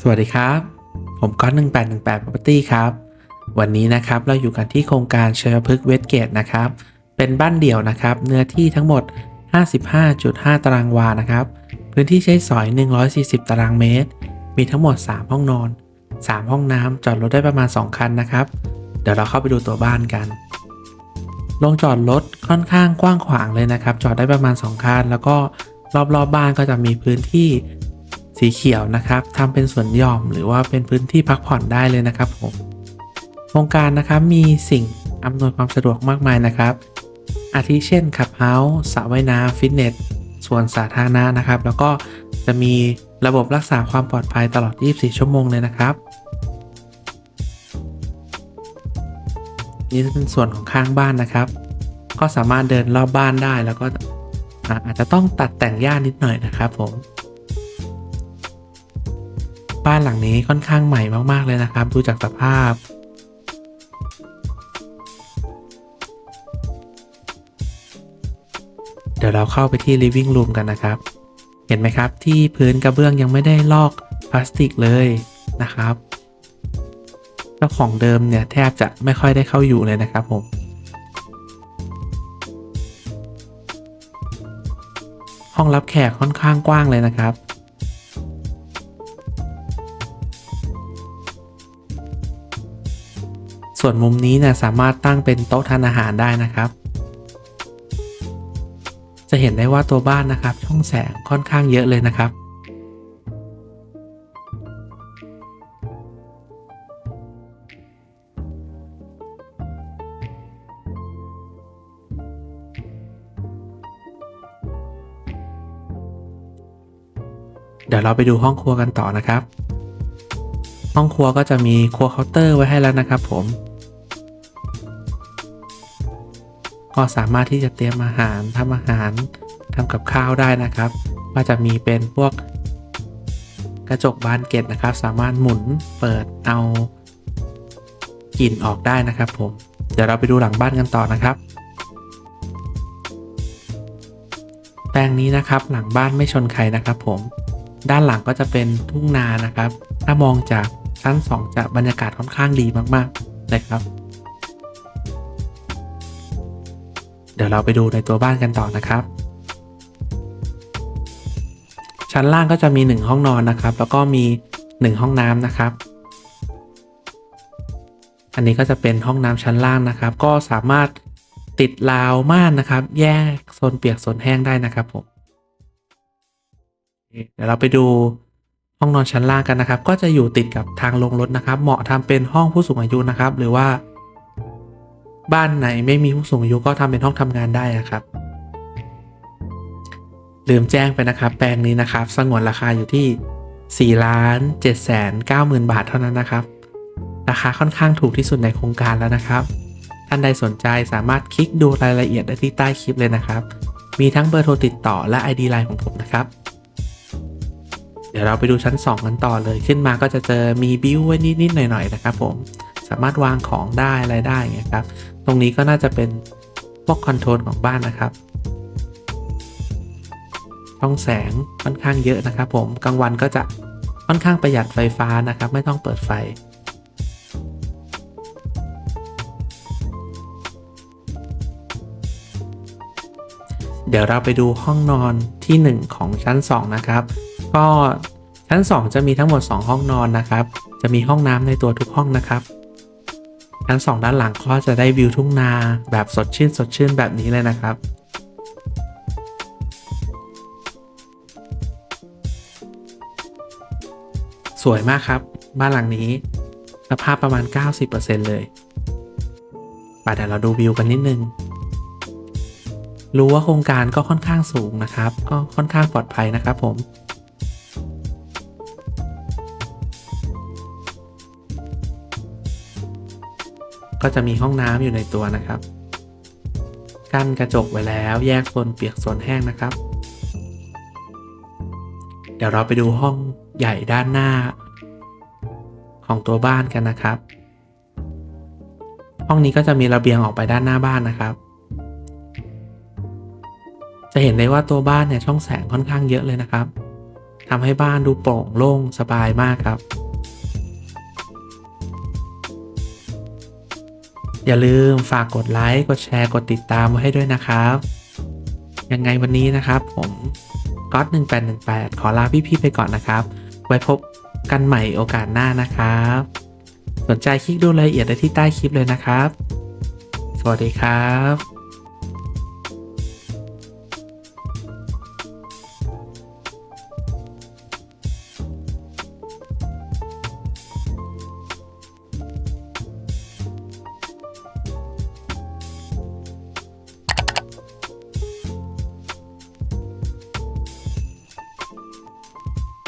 สวัสดีครับ ผมก้อน1818 Property ครับ วันนี้นะครับเราอยู่กันที่โครงการเชยพฤกษ์เวสเกตนะครับ เป็นบ้านเดี่ยวนะครับ เนื้อที่ทั้งหมด 55.5 ตารางวานะครับ พื้นที่ใช้สอย 140 ตารางเมตร มีทั้งหมด 3 ห้องนอน 3 ห้องน้ำจอดรถได้ประมาณ 2 คันนะครับ เดี๋ยวเราเข้าไปดูตัวบ้านกันโรงจอดรถค่อนข้างกว้างขวางเลยนะครับ จอดได้ประมาณ 2 คัน แล้วก็รอบๆบบ้านก็จะมีพื้นที่ สีเขียวนะครับทำเป็นสวนหย่อมหรือว่าเป็นพื้นที่พักผ่อนได้เลยนะครับผมโครงการนะครับมีสิ่งอำนวยความสะดวกมากมายนะครับ อาทิเช่นขับเฮาส์สระว่ายน้ำฟิตเนสส่วนสาธารณะนะครับ แล้วก็จะมีระบบรักษาความปลอดภัยตลอด 24 ชั่วโมงเลยนะครับ นี่เป็นส่วนของข้างบ้านนะครับ ก็สามารถเดินรอบบ้านได้แล้วก็อาอาจจะต้องตัดแต่งหญ้านิดหน่อยนะครับผม บ้านหลังนี้ค่อนข้างใหม่มากๆเลยนะครับ ดูจากสภาพ เดี๋ยวเราเข้าไปที่ living room กันนะครับ เห็นไหมครับที่พื้นกระเบื้องยังไม่ได้ลอกพลาสติกเลยนะครับ เจ้าของเดิมเนี่ยแทบจะไม่ค่อยได้เข้าอยู่เลยนะครับผมห้องรับแขกค่อนข้างกว้างเลยนะครับ ส่วนมุมนี้เนี่ยสามารถตั้งเป็นโต๊ะทานอาหารได้นะครับ จะเห็นได้ว่าตัวบ้านนะครับ ช่องแสงค่อนข้างเยอะเลยนะครับ เดี๋ยวเราไปดูห้องครัวกันต่อนะครับห้องครัวก็จะมีครัวเคาน์เตอร์ไว้ให้แล้วนะครับผม ก็สามารถที่จะเตรียมอาหารทำอาหารทำกับข้าวได้นะครับ ก็จะมีเป็นพวกกระจกบานเกล็ดนะครับ สามารถหมุนเปิดเอากลิ่นออกได้นะครับผม เดี๋ยวเราไปดูหลังบ้านกันต่อนะครับ แปลงนี้นะครับหลังบ้านไม่ชนใครนะครับผม ด้านหลังก็จะเป็นทุ่งนานะครับ ถ้ามองจากชั้น 2 จะบรรยากาศค่อนข้างดีมากๆเลยครับ เดี๋ยวเราไปดูในตัวบ้านกันต่อนะครับ ชั้นล่างก็จะมี 1 ห้องนอนนะครับ แล้วก็มี 1 ห้องน้ำนะครับ อันนี้ก็จะเป็นห้องน้ำชั้นล่างนะครับ ก็สามารถติดราวม่านนะครับ แยกโซนเปียกโซนแห้งได้นะครับผมเดี๋ยวเราไปดูห้องนอนชั้นล่างกันนะครับ ก็จะอยู่ติดกับทางลงรถนะครับ เหมาะทำเป็นห้องผู้สูงอายุนะครับ หรือว่า บ้านไหนไม่มีผู้สูงอายุก็ทำเป็นห้องทำงานได้นะครับ ลืมแจ้งไปนะครับ แปลงนี้นะครับ สงวนราคาอยู่ที่4ล้าน7แสน9หมื่นบาทเท่านั้นนะครับ ราคาค่อนข้างถูกที่สุดในโครงการแล้วนะครับ ท่านใดสนใจสามารถคลิกดูรายละเอียดได้ที่ใต้คลิปเลยนะครับ มีทั้งเบอร์โทรติดต่อและ ID ไลน์ของผมนะครับ เดี๋ยวเราไปดูชั้น 2 กันต่อเลยขึ้นมาก็จะเจอมีบิวไว้นิดๆหน่อยๆนะครับผม สามารถวางของได้อะไรได้เงี้ยครับ ตรงนี้ก็น่าจะเป็นพวกคอนโทรลของบ้านนะครับช่องแสงค่อนข้างเยอะนะครับ ผมกลางวันก็จะค่อนข้างประหยัดไฟฟ้านะครับ ไม่ต้องเปิดไฟ เดี๋ยวเราไปดูห้องนอนที่ 1 ของชั้น 2 นะครับ ก็ชั้น 2 จะมีทั้งหมด 2 ห้องนอนนะครับ จะมีห้องน้ำในตัวทุกห้องนะครับ ชั้น2ด้านหลังก็จะได้วิวทุ่งนาแบบสดชื่นสดชื่นแบบนี้เลยนะครับ สวยมากครับ บ้านหลังนี้สภาพประมาณ 90%เลยป่ะเดี๋ยวเราดูวิวกันนิดนึง รู้ว่าโครงการก็ค่อนข้างสูงนะครับ ก็ค่อนข้างปลอดภัยนะครับผม ก็จะมีห้องน้ำอยู่ในตัวนะครับ กั้นกระจกไว้แล้วแยกโซนเปียกโซนแห้งนะครับ เดี๋ยวเราไปดูห้องใหญ่ด้านหน้า ของตัวบ้านกันนะครับ ห้องนี้ก็จะมีระเบียงออกไปด้านหน้าบ้านนะครับ จะเห็นได้ว่าตัวบ้านเนี่ยช่องแสงค่อนข้างเยอะเลยนะครับทำให้บ้านดูโปร่งโล่งสบายมากครับ อย่าลืมฝากกดไลค์ กดแชร์ กดติดตามไว้ให้ด้วยนะครับ ยังไงวันนี้นะครับ ผมก๊อต1818 ขอลาพี่ๆไปก่อนนะครับ ไว้พบกันใหม่โอกาสหน้านะครับ สนใจคลิกดูรายละเอียดได้ที่ใต้คลิปเลยนะครับ สวัสดีครับ